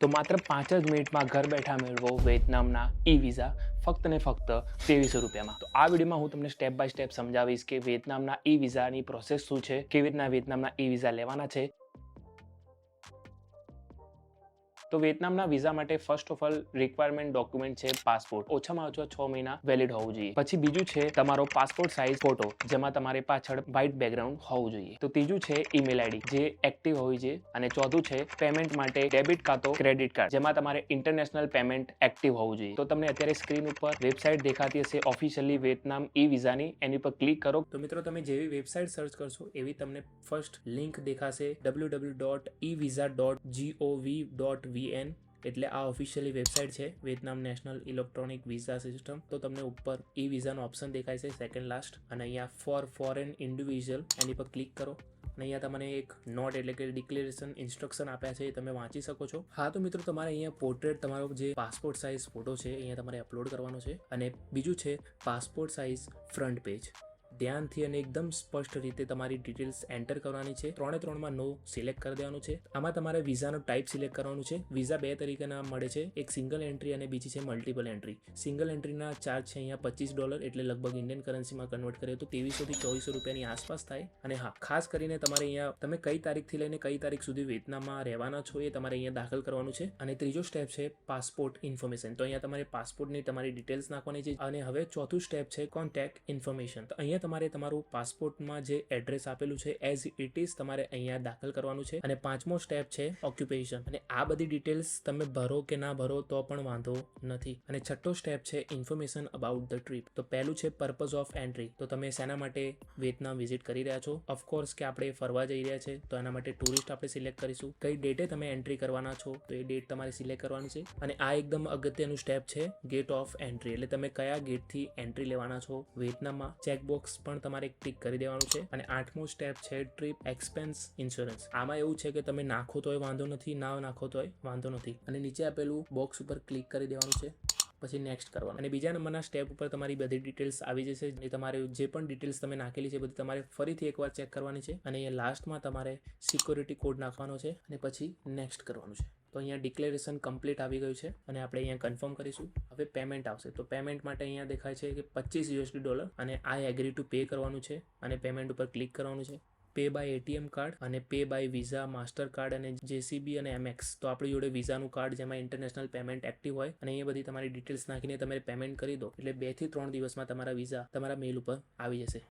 તો માત્ર પાંચ જ મિનિટમાં ઘર બેઠા મેળવો વિયેતનામના ઈ વિઝા ફક્ત ને ફક્ત ત્રેવીસો રૂપિયામાં. તો આ વિડીયોમાં હું તમને સ્ટેપ બાય સ્ટેપ સમજાવીશ કે વિયેતનામના ઈ વિઝાની પ્રોસેસ શું છે, કેવી રીતના વિયેતનામના ઈ વિઝા લેવાના છે તો વિયેતનામના વિઝા માટે first of all requirement document છે પાસપોર્ટ ઓછામાં ઓછો છ મહિના વેલિડ હોવું જોઈએ. પછી બીજું છે તમારો પાસપોર્ટ સાઇઝ ફોટો જેમાં તમારી પાછળ વ્હાઇટ બેકગ્રાઉન્ડ હોવું જોઈએ. તો ત્રીજું છે ઈમેલ આઈડી જે એક્ટિવ હોવી જોઈએ અને ચોથું છે પેમેન્ટ માટે ડેબિટ કાં તો ક્રેડિટ કાર્ડ જેમાં તમારે ઇન્ટરનેશનલ પેમેન્ટ એક્ટિવ હોવું જોઈએ. તો તમને અત્યારે સ્ક્રીન ઉપર વેબસાઇટ દેખાતી હશે ઓફિશિયલી વિયેતનામ ઈ વિઝાની એની પર ક્લિક કરો. તો મિત્રો, તમે જેવી વેબસાઇટ સર્ચ કરશો, એવી તમને ફર્સ્ટ લિંક દેખાશે W W dot E visa dot GOV dot VN એટલે આ ઓફિશિયલી વેબસાઇટ છે Vietnam national electronic visa system તો તમને ઉપર ઈ વિઝાનો ઓપ્શન દેખાય છે સેકન્ડ લાસ્ટ અને અહીંયા ફોર ફોરેન ઇન્ડિવિજ્યુઅલ એની પર ક્લિક કરો. અને અહીંયા તમને એક નોટ એટલે કે ડિક્લેરેશન ઇન્સ્ટ્રક્શન આપ્યા છે, એ તમે વાંચી શકો છો. હા, તો મિત્રો, તમારે અહીંયા પોર્ટ્રેટ તમારો જે પાસપોર્ટ સાઇઝ ફોટો છે, અહીંયા તમારે અપલોડ કરવાનો છે. અને બીજું છે પાસપોર્ટ સાઇઝ ફ્રન્ટ પેજ ધ્યાનથી અને એકદમ સ્પષ્ટ રીતે તમારી ડિટેલ્સ એન્ટર કરવાની છે. ત્રણે ત્રણમાં નો સિલેક્ટ કરી દેવાનું છે. આમાં તમારે વિઝાનો ટાઈપ સિલેક્ટ કરવાનું છે. વિઝા બે તરીકેના મળે છે. એક સિંગલ એન્ટ્રી અને બીજી છે મલ્ટિપલ એન્ટ્રી સિંગલ એન્ટ્રીના ચાર્જ છે અહીંયા પચીસ ડોલર એટલે લગભગ ઇન્ડિયન કરન્સીમાં કન્વર્ટ કરીએ તો ત્રેવીસોથી ચોવીસો રૂપિયાની આસપાસ થાય. અને હા, ખાસ કરીને તમારે અહીંયા તમે કઈ તારીખથી લઈને કઈ તારીખ સુધી વિયેતનામમાં રહેવાના છો એ તમારે અહીંયા દાખલ કરવાનું છે. અને ત્રીજો સ્ટેપ છે પાસપોર્ટ ઇન્ફોર્મેશન તો અહીંયા તમારે પાસપોર્ટની તમારી ડિટેલ્સ નાખવાની છે. અને હવે ચોથું સ્ટેપ છે કોન્ટેક્ટ ઇન્ફોર્મેશન તો અહીંયા તમારે તમારું પાસપોર્ટમાં જે એડ્રેસ આપેલું છે એઝ ઇટ ઇઝ તમારે અહીંયા દાખલ કરવાનું છે. અને પાંચમો સ્ટેપ છે ઓક્યુપેશન અને આ બધી ડિટેલ્સ તમે ભરો કે ના ભરો તો પણ વાંધો નથી. અને છઠ્ઠો સ્ટેપ છે ઇન્ફોર્મેશન અબાઉટ ધ ટ્રીપ તો પહેલું છે પર્પઝ ઓફ એન્ટ્રી તો તમે શેના માટે વિયેતનામ વિઝિટ કરી રહ્યા છો? ઓફકોર્સ કે આપણે ફરવા જઈ રહ્યા છે, તો એના માટે ટુરિસ્ટ આપણે સિલેક્ટ કરીશું. કઈ ડેટે તમે એન્ટ્રી કરવાના છો, તો એ ડેટ તમારે સિલેક્ટ કરવાની છે. અને આ એકદમ અગત્યનું સ્ટેપ છે ગેટ ઓફ એન્ટ્રી એટલે તમે કયા ગેટથી એન્ટ્રી લેવાના છો? વિયેતનામમાં ચેકબોક્સ પણ તમારે ક્લિક કરી દેવાનું છે. અને આઠમો સ્ટેપ છે ટ્રીપ એક્સપેન્સ ઇન્સ્યોરન્સ આમાં એવું છે કે તમે નાખો તોય વાંધો નથી, ના નાખો તોય વાંધો નથી. અને નીચે આપેલું બોક્સ ઉપર ક્લિક કરી દેવાનું છે. પછી નેક્સ્ટ કરવાનું. અને બીજા નંબરના સ્ટેપ ઉપર તમારી બધી ડિટેલ્સ આવી જશે. અને તમારે જે પણ ડિટેલ્સ તમે નાખેલી છે બધી તમારે ફરીથી એકવાર ચેક કરવાની છે. અને એ લાસ્ટમાં તમારે સિક્યોરિટી કોડ નાખવાનો છે. અને પછી નેક્સ્ટ કરવાનું છે. તો અહીંયા ડિક્લેરેશન કમ્પ્લીટ આવી ગયું છે અને આપણે અહીંયા કન્ફર્મ કરીશું. હવે પેમેન્ટ આવશે. તો પેમેન્ટ માટે અહીંયા દેખાય છે કે પચીસ યુએસડી ડોલર અને આઈ એગ્રી ટુ પે કરવાનું છે અને પેમેન્ટ ઉપર ક્લિક કરવાનું છે. પે બાય એટીએમ કાર્ડ અને pay by Visa Master card અને જેસીબી અને એમએક્સ તો આપણી જોડે વિઝાનું કાર્ડ જેમાં ઇન્ટરનેશનલ પેમેન્ટ એક્ટિવ હોય અને એ બધી તમારી ડિટેલ્સ નાખીને તમે પેમેન્ટ કરી દો. એટલે બેથી ત્રણ દિવસમાં તમારા વિઝા તમારા મેલ ઉપર આવી જશે.